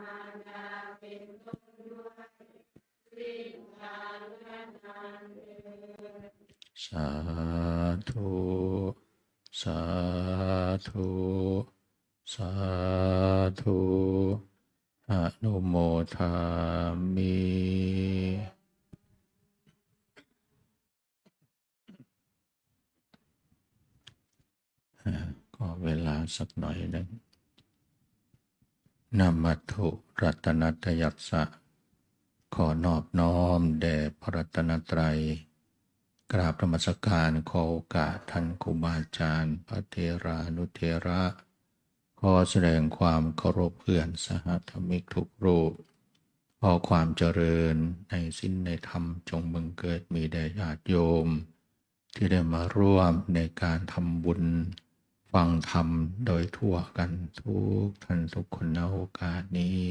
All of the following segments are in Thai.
มารดาเป็นต้นด้วยสิ้นกาลนานเถิดสาธุสาธุสาธุอนุโมทามิอ่าก็เวลาสักหน่อยหนึ่ง นามัตุรัตนัตยัสสะ ขอนอบน้อมแด่พระรัตนตรัย กราบธรรมสการขอโอกาสท่านครูบาอาจารย์พระเทรานุเทระ ขอแสดงความเคารพเพื่อนสหธรรมิกทุกรูป ขอความเจริญในสิ้นในธรรมจงบังเกิดมีแด่ญาติโยม ที่ได้มาร่วมในการทำบุญ ฟังธรรมโดยทั่วกันทุกท่านทุกคนในโอกาสนี้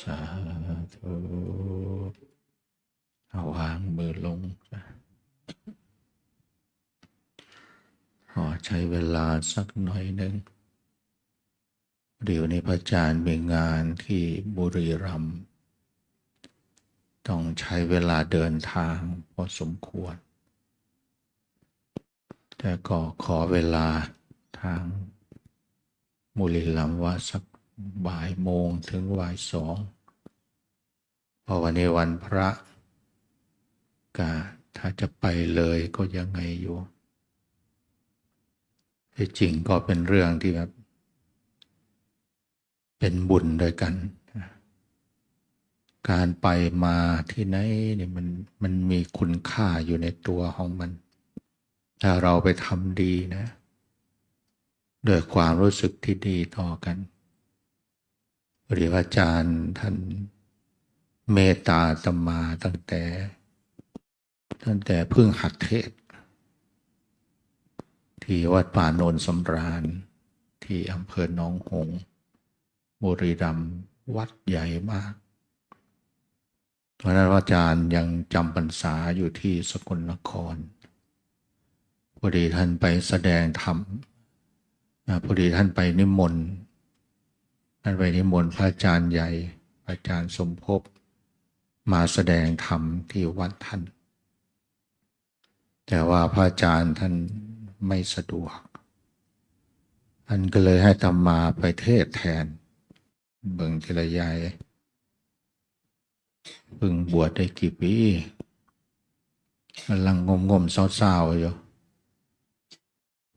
สาธุเอาวางมือลง ขอใช้เวลาสักหน่อยหนึ่งเดี๋ยวนี้พระอาจารย์มีงานที่บุรีรัมย์ต้องใช้เวลาเดินทางพอสมควร แต่ก็ขอเวลาทางบุรีรัมว่าสักบ่ายโมงถึงบ่ายสองเพราะวันนี้วันพระกาถ้าจะไปเลยก็ยังไงอยู่ที่จริงก็เป็นเรื่องที่แบบเป็นบุญด้วยกัน การไปมาที่ไหนเนี่ยมันมันมีคุณค่าอยู่ในตัวของมัน ถ้าเราไปทำดีนะด้วยความรู้สึกที่ดีต่อกันหรืออาจารย์ท่านเมตตาตมาตั้งแต่ ตั้งแต่เพิ่งหัดเทศ ที่วัดป่าโนนสำราญ ที่อำเภอหนองหงส์บุรีรัมย์วัดใหญ่มากตอนนั้นอาจารย์ยังจำพรรษาอยู่ที่สกลนคร อดีท่านไปแสดงธรรมพอดีท่านไปนิมนต์ท่านไปนิมนต์พระอาจารย์ใหญ่พระอาจารย์สมภพมาแสดงธรรมที่วัดท่าน แต่ว่าพระอาจารย์ท่านไม่สะดวก ท่านก็เลยให้ธรรมาไปเทศแทน เบิ่งทีละยายเพิ่งบวชได้กี่ปีกำลังงมงมเศร้าๆอยู่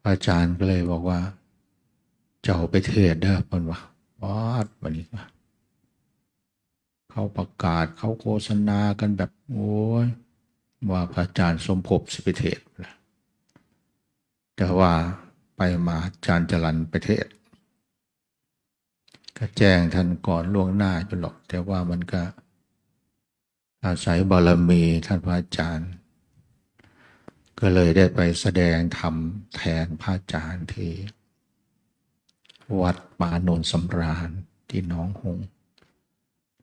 อาจารย์ก็เลยบอกว่า เจ้าไปเทศเด้อเพิ่นว่าวัดวันนี้ว่าเขาประกาศเขาโฆษณากันแบบ โอ้ยว่าพระอาจารย์สมภพสิไปเทศนะแต่ว่าไปมาอาจารย์จรันไปเทศ ก็แจ้งท่านก่อนล่วงหน้าอยู่หรอก แต่ว่ามันก็อาศัยบารมีท่านพระอาจารย์ ก็เลยได้ไปแสดงธรรมแทนพระอาจารย์ที่ วัดปานนสำราญที่น้องหง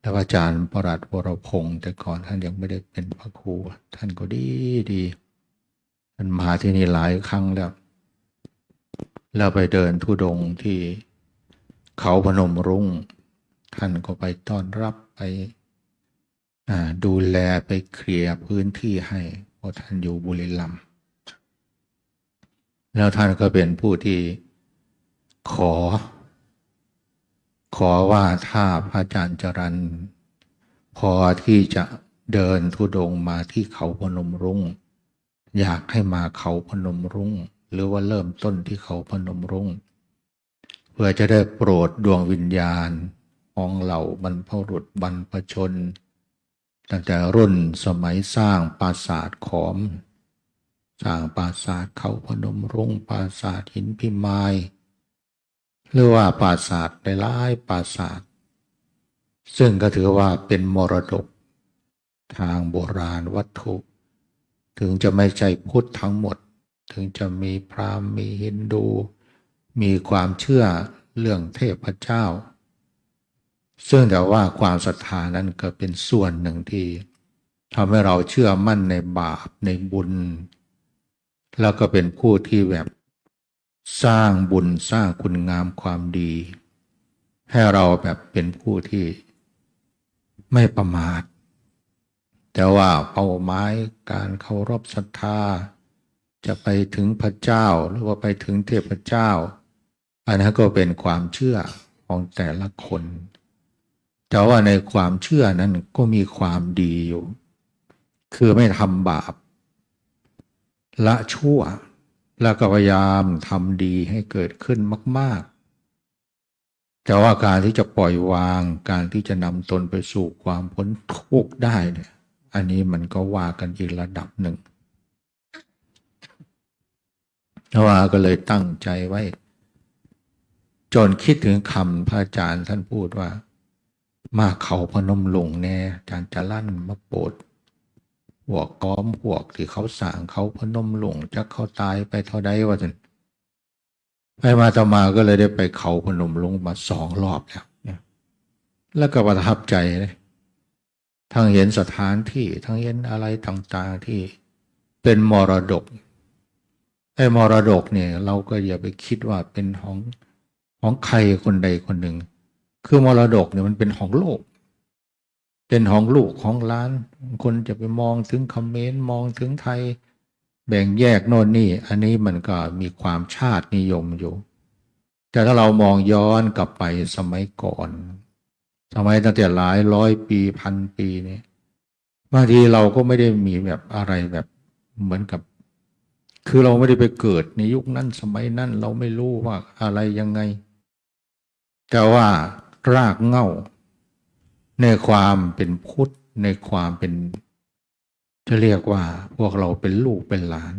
แล้วอาจารย์ประหลัดวรพงศ์แต่ก่อนท่านยังไม่ได้เป็นพระครูท่านก็ดีดีท่านมาที่นี่หลายครั้งแล้วแล้วไปเดินทุดงที่เขาพนมรุง้งท่านก็ไปต้อนรับไปดูแลไปเคลียร์พื้นที่ให้เพราะท่านอยู่บุรีรัมย์ แล้วท่านก็เป็นผู้ที่ขอ ขอว่าถ้าพระอาจารย์จรันพอที่จะเดินทุดงค์มาที่เขาพนมรุง้งอยากให้มาเขาพนมรุง้ง หรือว่าเริ่มต้นที่เขาพนมรุง้งเพื่อจะได้โปรดดวงวิญญาณของเหล่าบรรพบุรุษบรรพชน ตั้งแต่รุ่นสมัยสร้างปราสาทขอม สร้างปราสาทเขาพนมรุง้งปราสาทหินพิมายหรือว่าปราสาทหลายปราสาท ซึ่งก็ถือว่าเป็นมรดก ทางโบราณวัตถุ ถึงจะไม่ใช่พุทธทั้งหมด ถึงจะมีพราหมณ์มีฮินดู มีความเชื่อเรื่องเทพเจ้า ซึ่งแต่ว่าความศรัทธานั้นก็เป็นส่วนหนึ่งที่ทำให้เราเชื่อมั่นในบาปในบุญ แล้วก็เป็นผู้ที่แบบสร้างบุญสร้างคุณงามความดี ให้เราแบบเป็นผู้ที่ไม่ประมาท แต่ว่าเป้าหมายการเคารพศรัทธา จะไปถึงพระเจ้าหรือว่าไปถึงเทพเจ้า อันนั้นก็เป็นความเชื่อของแต่ละคน แต่ว่าในความเชื่อนั้นก็มีความดีอยู่ คือไม่ทำบาป ละชั่ว แล้วก็พยายามทำดีให้เกิดขึ้นมาก ๆ แต่ว่าการที่จะปล่อยวางการที่จะนำตนไปสู่ความพ้นทุกข์ได้เนี่ยอันนี้มันก็ว่ากันอีกระดับหนึ่งเราะว่าก็เลยตั้งใจไว้ จนคิดถึงคำพระอาจารย์ท่านพูดว่า มาเขาพนมหลงแน่อาจารย์จะลั่นมาโปรด พวกก้อมพวกที่เขาสางเขาพนมหลงจะเขาตายไปเท่าใดวะจันไปมาต่อมาก็เลยได้ไปเขาพนมหลงมาสองรอบแล้วแล้วก็ประทับใจเลยทั้งเห็นสถานที่ทั้งเห็นอะไรต่างๆที่เป็นมรดกไอ้มรดกเนี่ย เราก็อย่าไปคิดว่าเป็นของของใครคนใดคนหนึ่ง คือมรดกเนี่ยมันเป็นของโลก เป็นของลูกของล้าน คนจะไปมองถึงคอมเมนต์มองถึงไทย แบ่งแยกโน่นนี่ อันนี้มันก็มีความชาตินิยมอยู่ แต่ถ้าเรามองย้อนกลับไปสมัยก่อน สมัยตั้งแต่หลายร้อยปีพันปีเนี่ยบางทีเราก็ไม่ได้มีแบบอะไรแบบเหมือนกับ คือเราไม่ได้ไปเกิดในยุคนั้นสมัยนั้นเราไม่รู้ว่าอะไรยังไง แต่ว่ารากเง้า ในความเป็นพุทธในความเป็นจะเรียกว่าพวกเราเป็นลูกเป็นหลาน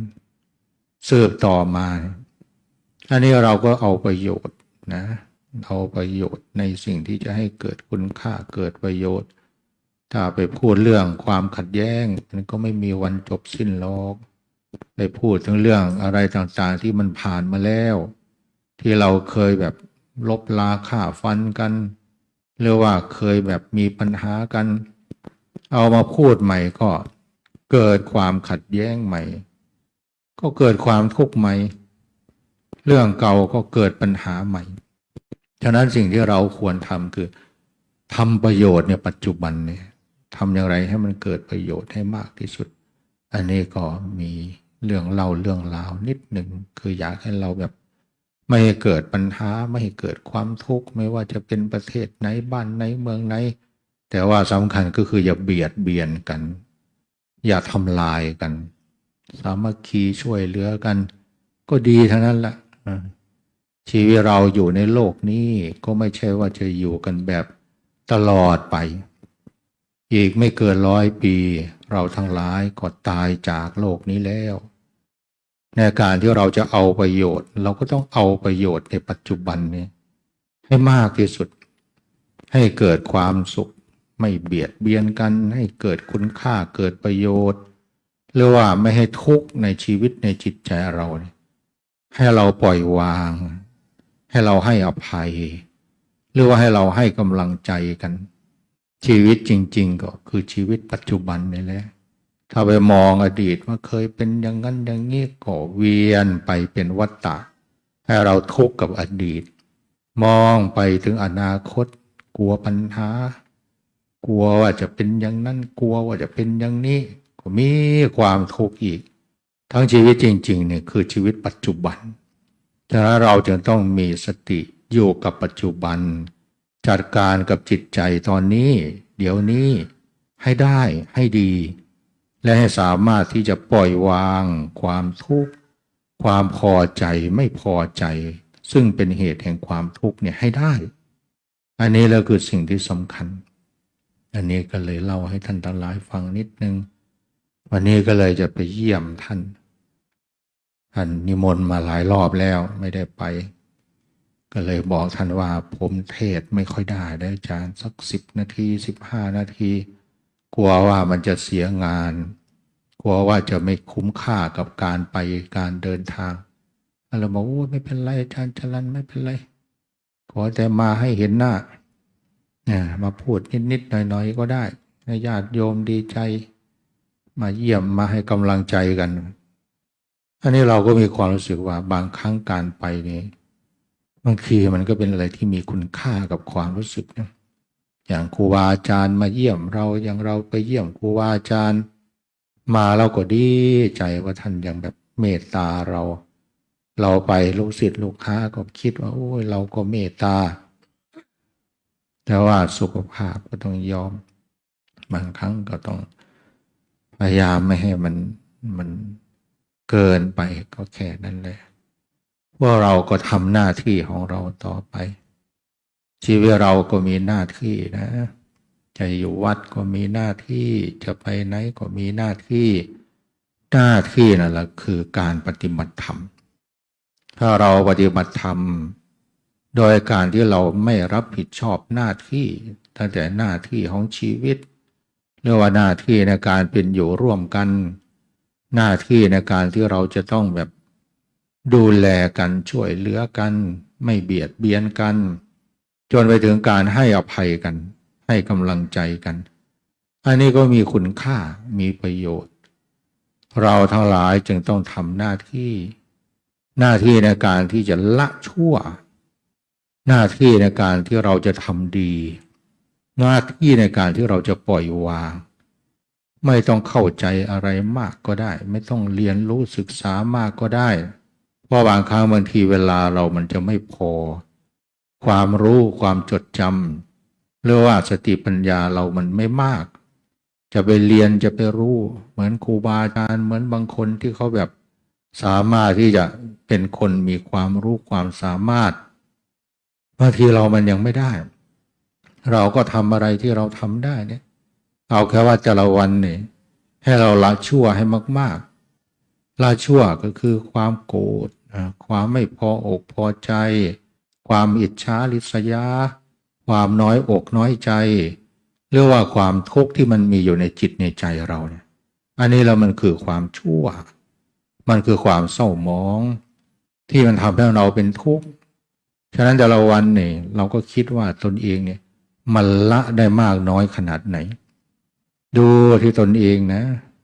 สืบต่อมาอันนี้เราก็เอาประโยชน์นะเอาประโยชน์ในสิ่งที่จะให้เกิดคุณค่าเกิดประโยชน์ ถ้าไปพูดเรื่องความขัดแย้งมันก็ไม่มีวันจบสิ้นหรอกไปพูดถึงเรื่องอะไรต่างๆที่มันผ่านมาแล้ว ที่เราเคยแบบลบลาข่าฟันกัน หรือว่าเคยแบบมีปัญหากัน เอามาพูดใหม่ก็เกิดความขัดแย้งใหม่ ก็เกิดความทุกข์ใหม่ เรื่องเก่าก็เกิดปัญหาใหม่ ฉะนั้นสิ่งที่เราควรทำคือทำประโยชน์ในปัจจุบันเนี่ยทำอย่างไรให้มันเกิดประโยชน์ให้มากที่สุด อันนี้ก็มีเรื่องเล่าเรื่องราวนิดหนึ่งคืออยากให้เราแบบ ไม่ให้เกิดปัญหาไม่ให้เกิดความทุกข์ไม่ว่าจะเป็นประเทศไหนบ้านไหนเมืองไหน แต่ว่าสำคัญก็คืออย่าเบียดเบียนกัน อย่าทำลายกัน สามัคคีช่วยเหลือกัน ก็ดีทั้งนั้นแหละอ่าชีวิตเราอยู่ในโลกนี้ก็ไม่ใช่ว่าจะอยู่กันแบบตลอดไป อีกไม่เกินร้อยปี เราทั้งหลายก็ตายจากโลกนี้แล้ว ในการที่เราจะเอาประโยชน์ เราก็ต้องเอาประโยชน์ในปัจจุบันนี้ให้มากที่สุด ให้เกิดความสุข ไม่เบียดเบียนกัน ให้เกิดคุณค่าเกิดประโยชน์หรือว่าไม่ให้ทุกข์ในชีวิตในจิตใจเรา ให้เราปล่อยวาง ให้เราให้อภัย หรือว่าให้เราให้กำลังใจกัน ชีวิตจริง ๆ ก็คือชีวิตปัจจุบันนี่แหละ ถ้าไปมองอดีตว่าเคยเป็นอย่างนั้นอย่างนี้ก็เวียนไปเป็นวัฏฏะให้เราทุกข์กับอดีต มองไปถึงอนาคต กลัวปัญหา กลัวว่าจะเป็นอย่างนั้นกลัวว่าจะเป็นอย่างนี้ ก็มีความทุกข์อีก ทั้งชีวิตจริงๆเนี่ยคือชีวิตปัจจุบันฉะนั้นเราจึงต้องมีสติอยู่กับปัจจุบัน จัดการกับจิตใจตอนนี้ เดี๋ยวนี้ให้ได้ให้ดี และให้สามารถที่จะปล่อยวาง ความทุกข์ความพอใจไม่พอใจ ซึ่งเป็นเหตุแห่งความทุกข์เนี่ยให้ได้ อันนี้แล้วคือสิ่งที่สำคัญ อันนี้ก็เลยเล่าให้ท่านทั้งหลายฟังนิดนึง วันนี้ก็เลยจะไปเยี่ยมท่าน ท่านนิมนต์มาหลายรอบแล้วไม่ได้ไป ก็เลยบอกท่านว่าผมเทศไม่ค่อยได้ได้อาจารย์สักสิบนาทีสิบห้านาที กลัวว่ามันจะเสียงาน กลัวว่าจะไม่คุ้มค่ากับการไปการเดินทางเราบอกโอ้ไม่เป็นไรอาจารย์จรันไม่เป็นไร ขอแต่มาให้เห็นหน้านี่มาพูดนิดๆหน่อยๆก็ได้ให้ญาติโยมดีใจ มาเยี่ยมมาให้กำลังใจกันอันนี้เราก็มีความรู้สึกว่าบางครั้งการไปนี่บางทีมันก็เป็นอะไรที่มีคุณค่ากับความรู้สึกนะ อย่างครูบาอาจารย์มาเยี่ยมเราอย่างเราไปเยี่ยมครูบาอาจารย์ มาเราก็ดีใจว่าท่านยังแบบเมตตาเรา เราไปลูกศิษย์ลูกค้าก็คิดว่าโอ้ยเราก็เมตตา แต่ว่าสุขภาพก็ต้องยอม บางครั้งก็ต้องพยายามไม่ให้มันมันเกินไปก็แค่นั้นแหละว่าเราก็ทำหน้าที่ของเราต่อไป ชีวิตเราก็มีหน้าที่นะ จะอยู่วัดก็มีหน้าที่จะไปไหนก็มีหน้าที่ หน้าที่นั่นแหละคือการปฏิบัติธรรม ถ้าเราปฏิบัติธรรม โดยการที่เราไม่รับผิดชอบหน้าที่ตั้งแต่หน้าที่ของชีวิตเรียกว่าหน้าที่ในการเป็นอยู่ร่วมกัน หน้าที่ในการที่เราจะต้องแบบดูแลกันช่วยเหลือกัน ไม่เบียดเบียนกัน จนไปถึงการให้อภัยกัน ให้กำลังใจกัน อันนี้ก็มีคุณค่ามีประโยชน์ เราทั้งหลายจึงต้องทำหน้าที่ หน้าที่ในการที่จะละชั่ว หน้าที่ในการที่เราจะทำดี หน้าที่ในการที่เราจะปล่อยวาง ไม่ต้องเข้าใจอะไรมากก็ได้ ไม่ต้องเรียนรู้ศึกษามากก็ได้ เพราะบางครั้งบางทีเวลาเรามันจะไม่พอ ความรู้ความจดจำหรือว่าสติปัญญาเรามันไม่มาก จะไปเรียนจะไปรู้ เหมือนครูบาอาจารย์เหมือนบางคนที่เขาแบบสามารถที่จะเป็นคนมีความรู้ความสามารถบางทีเรามันยังไม่ได้ เราก็ทำอะไรที่เราทำได้เนี่ย เอาแค่ว่าแต่ละวันเนี่ยให้เราละชั่วให้มาก ๆ ละชั่วก็คือความโกรธความไม่พออกพอใจ ความอิจฉาริษยา ความน้อยอกน้อยใจหรือว่าความทุกข์ที่มันมีอยู่ในจิตในใจเราเนี่ย อันนี้เรามันคือความชั่ว มันคือความเศร้าหมอง ที่มันทำให้เราเป็นทุกข์ฉะนั้นแต่ละวันเนี่ยเราก็คิดว่าตนเองเนี่ย มันละได้มากน้อยขนาดไหน ดูที่ตนเองนะ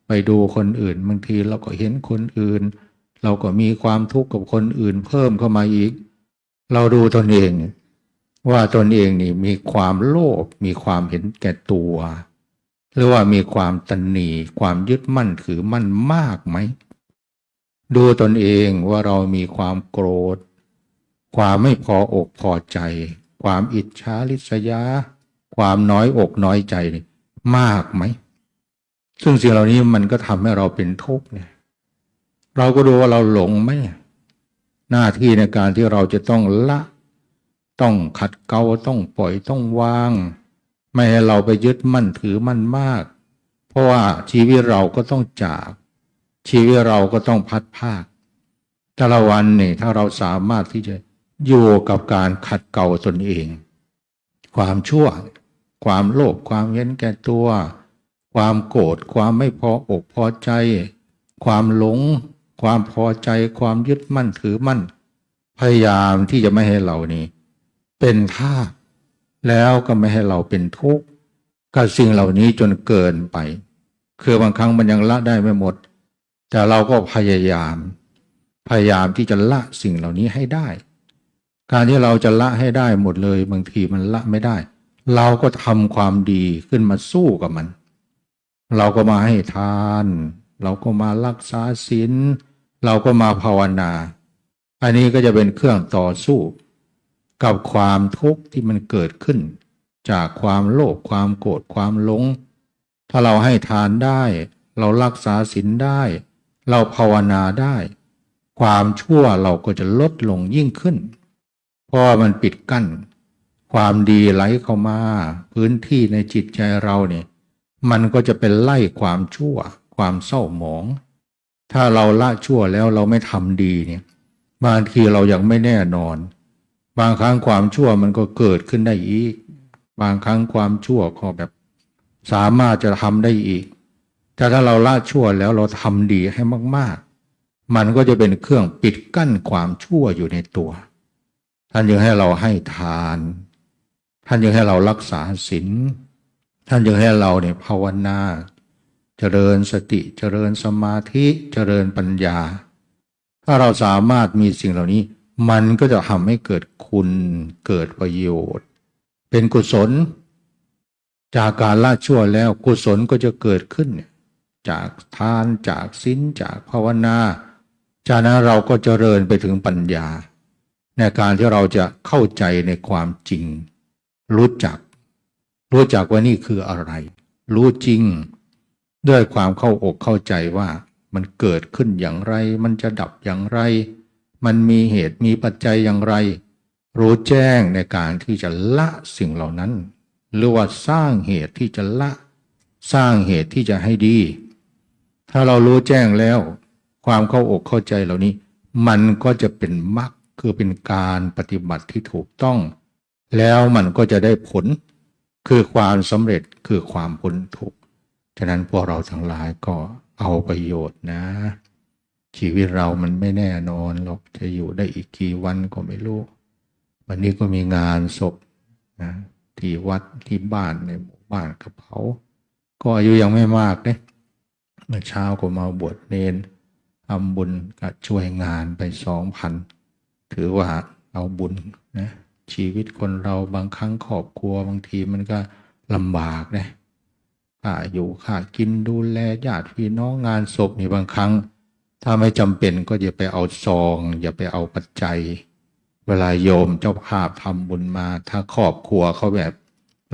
ไปดูคนอื่นบางทีเราก็เห็นคนอื่น เราก็มีความทุกข์กับคนอื่นเพิ่มเข้ามาอีก เราดูตนเอง ว่าตนเองนี่มีความโลภมีความเห็นแก่ตัว หรือว่ามีความตันหนีความยึดมั่นถือมั่นมากไหม ดูตนเองว่าเรามีความโกรธ ความไม่พออกพอใจ ความอิจฉาริษยา ความน้อยอกน้อยใจนี่มากไหม ซึ่งสิ่งเหล่านี้มันก็ทำให้เราเป็นทุกข์เนี่ย เราก็ดูว่าเราหลงไหม หน้าที่ในการที่เราจะต้องละ ต้องขัดเกลาต้องปล่อยต้องวาง ไม่ให้เราไปยึดมั่นถือมั่นมาก เพราะว่าชีวิตเราก็ต้องจาก ชีวิตเราก็ต้องพัดภาคแต่ละวันนี่ถ้าเราสามารถที่จะอยู่กับการขัดเกลาตนเอง ความชั่ว ความโลภความเห็นแก่ตัว ความโกรธความไม่พออกพอใจ ความหลง ความพอใจความยึดมั่นถือมั่น พยายามที่จะไม่ให้เรานี่เป็นท่าแล้วก็ไม่ให้เราเป็นทุกข์กับสิ่งเหล่านี้จนเกินไป คือบางครั้งมันยังละได้ไม่หมด แต่เราก็พยายาม พยายามที่จะละสิ่งเหล่านี้ให้ได้ การที่เราจะละให้ได้หมดเลยบางทีมันละไม่ได้ เราก็ทำความดีขึ้นมาสู้กับมัน เราก็มาให้ทาน เราก็มารักษาศีล เราก็มาภาวนา อันนี้ก็จะเป็นเครื่องต่อสู้ กับความทุกข์ที่มันเกิดขึ้น จากความโลภความโกรธความหลง ถ้าเราให้ทานได้ เรารักษาศีลได้ เราภาวนาได้ ความชั่วเราก็จะลดลงยิ่งขึ้น เพราะมันปิดกั้น ความดีไหลเข้ามา พื้นที่ในจิตใจเราเนี่ยมันก็จะเป็นไล่ความชั่ว ความเศร้าหมอง ถ้าเราละชั่วแล้วเราไม่ทำดีเนี่ยบางทีเรายังไม่แน่นอน บางครั้งความชั่วมันก็เกิดขึ้นได้อีก บางครั้งความชั่วก็แบบ สามารถจะทำได้อีก แต่ถ้าเราละชั่วแล้วเราทำดีให้มาก ๆ มันก็จะเป็นเครื่องปิดกั้นความชั่วอยู่ในตัว ท่านยังให้เราให้ทาน ท่านยังให้เรารักษาศีลท่านยังให้เราเนี่ยภาวนา เจริญสติเจริญสมาธิเจริญปัญญา ถ้าเราสามารถมีสิ่งเหล่านี้ มันก็จะทำให้เกิดคุณเกิดประโยชน์ เป็นกุศล จากการละชั่วแล้วกุศลก็จะเกิดขึ้น จากทานจากศีลจากภาวนาจากนั้นเราก็เจริญไปถึงปัญญา ในการที่เราจะเข้าใจในความจริง รู้จัก รู้จักว่านี่คืออะไร รู้จริง ด้วยความเข้าอกเข้าใจว่ามันเกิดขึ้นอย่างไร มันจะดับอย่างไร มันมีเหตุมีปัจจัยอย่างไร รู้แจ้งในการที่จะละสิ่งเหล่านั้น หรือว่าสร้างเหตุที่จะละ สร้างเหตุที่จะให้ดี ถ้าเรารู้แจ้งแล้ว ความเข้าอกเข้าใจเหล่านี้ มันก็จะเป็นมรรคคือเป็นการปฏิบัติที่ถูกต้อง แล้วมันก็จะได้ผล คือความสำเร็จคือความพ้นทุกข์ ฉะนั้นพวกเราทั้งหลายก็เอาประโยชน์นะ ชีวิตเรามันไม่แน่นอนหรอกจะอยู่ได้อีกกี่วันก็ไม่รู้ วันนี้ก็มีงานศพนะที่วัดที่บ้านในหมู่บ้านกระเผาก็อายุยังไม่มากเนี่ยเมื่อเช้าก็มาบวชเนนทำบุญก็ช่วยงานไปสองพันถือว่าเอาบุญนะชีวิตคนเราบางครั้งครอบครัวบางทีมันก็ลำบากนะ ค่าอยู่ค่ากินดูแลญาติพี่น้องงานศพนี่บางครั้ง ถ้าไม่จำเป็นก็อย่าไปเอาซอง อย่าไปเอาปัจจัย เวลาโยมเจ้าภาพทำบุญมา ถ้าครอบครัวเขาแบบ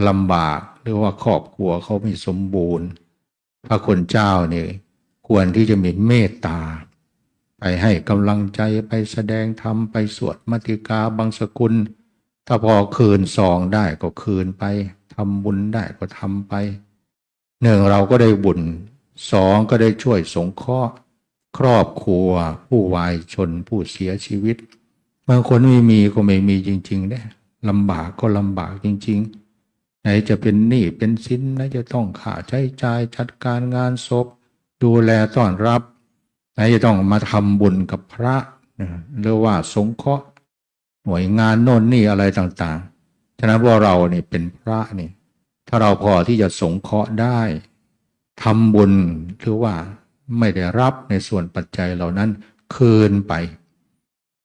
ลำบากหรือว่าครอบครัวเขาไม่สมบูรณ์ พระคุณเจ้าเนี่ยควรที่จะมีเมตตา ไปให้กำลังใจไปแสดงธรรมไปสวดมติกาบางสกุล ถ้าพอคืนซองได้ก็คืนไปทำบุญได้ก็ทำไป หนึ่งเราก็ได้บุญสองก็ได้ช่วยสงเคราะห์ครอบครัว ผู้วายชนผู้เสียชีวิต บางคนไม่มีก็ไม่มีจริงๆได้ลำบากก็ลำบากจริง ๆ ไหนจะเป็นหนี้เป็นสินไหนจะต้องค่าใช้จ่ายจัดการงานศพ ดูแลต้อนรับ ไหนจะต้องมาทำบุญกับพระนะหรือว่าสงเคราะห์หน่วยงานโน่นนี่อะไรต่างๆ ฉะนั้นว่าเราเนี่เป็นพระนี่ ถ้าเราพอที่จะสงเคราะห์ได้ทำบุญหรือว่าไม่ได้รับในส่วนปัจจัยเหล่านั้นคืนไป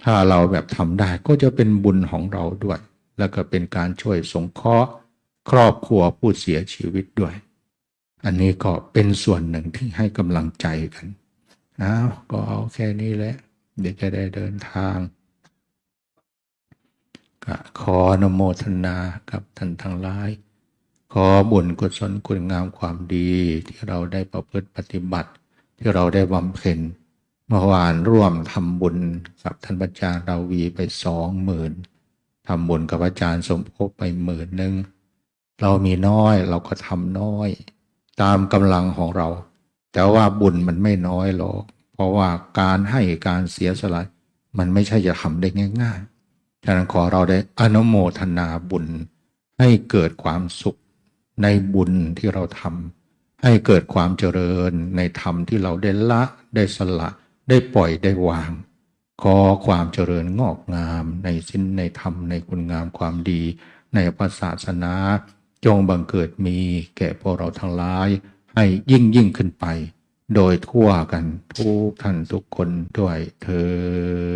ถ้าเราแบบทำได้ก็จะเป็นบุญของเราด้วย แล้วก็เป็นการช่วยสงเคราะห์ ครอบครัวผู้เสียชีวิตด้วย อันนี้ก็เป็นส่วนหนึ่งที่ให้กำลังใจกันอ้าวก็เอาแค่นี้แหละ เดี๋ยวจะได้เดินทางก็ขออนโมทนากับท่านทั้งหลาย ขอบุญกุศลคุณงามความดีที่เราได้ประพฤติปฏิบัติ ที่เราได้บำเพ็ญเมื่อวานร่วมทำบุญกับท่านอาจารย์ราวีไปสองหมื่นทำบุญกับอาจารย์สมภพไปหมื่นหนึ่งเรามีน้อยเราก็ทำน้อย ตามกำลังของเรา แต่ว่าบุญมันไม่น้อยหรอก เพราะว่าการให้การเสียสละมันไม่ใช่จะทำได้ง่ายๆฉะนั้นขอเราได้อนุโมทนาบุญให้เกิดความสุข ในบุญที่เราทำให้เกิดความเจริญในธรรมที่เราได้ละได้สละ ได้ปล่อยได้วาง ขอความเจริญงอกงาม ในสิ้นในธรรมในคุณงามความดี ในพระศาสนา จงบังเกิดมีแก่พวกเราทั้งหลาย ให้ยิ่งยิ่งขึ้นไป โดยทั่วกันทุกท่านทุกคนด้วยเธอ